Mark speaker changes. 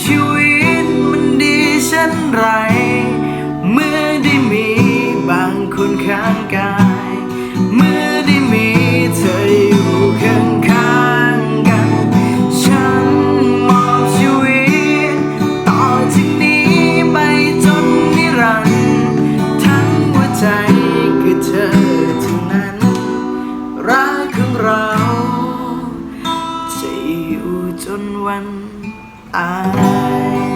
Speaker 1: ชีวิตมันดีฉันไร เมื่อได้มีบางคนข้างกาย เมื่อได้มีเธออยู่ข้างข้างกัน ฉันมอบชีวิต ต่อจากนี้ไปจนนิรันดร์ทั้งหัวใจคือเธอเท่านั้น รักของเรา จะอยู่จนวัน ตาย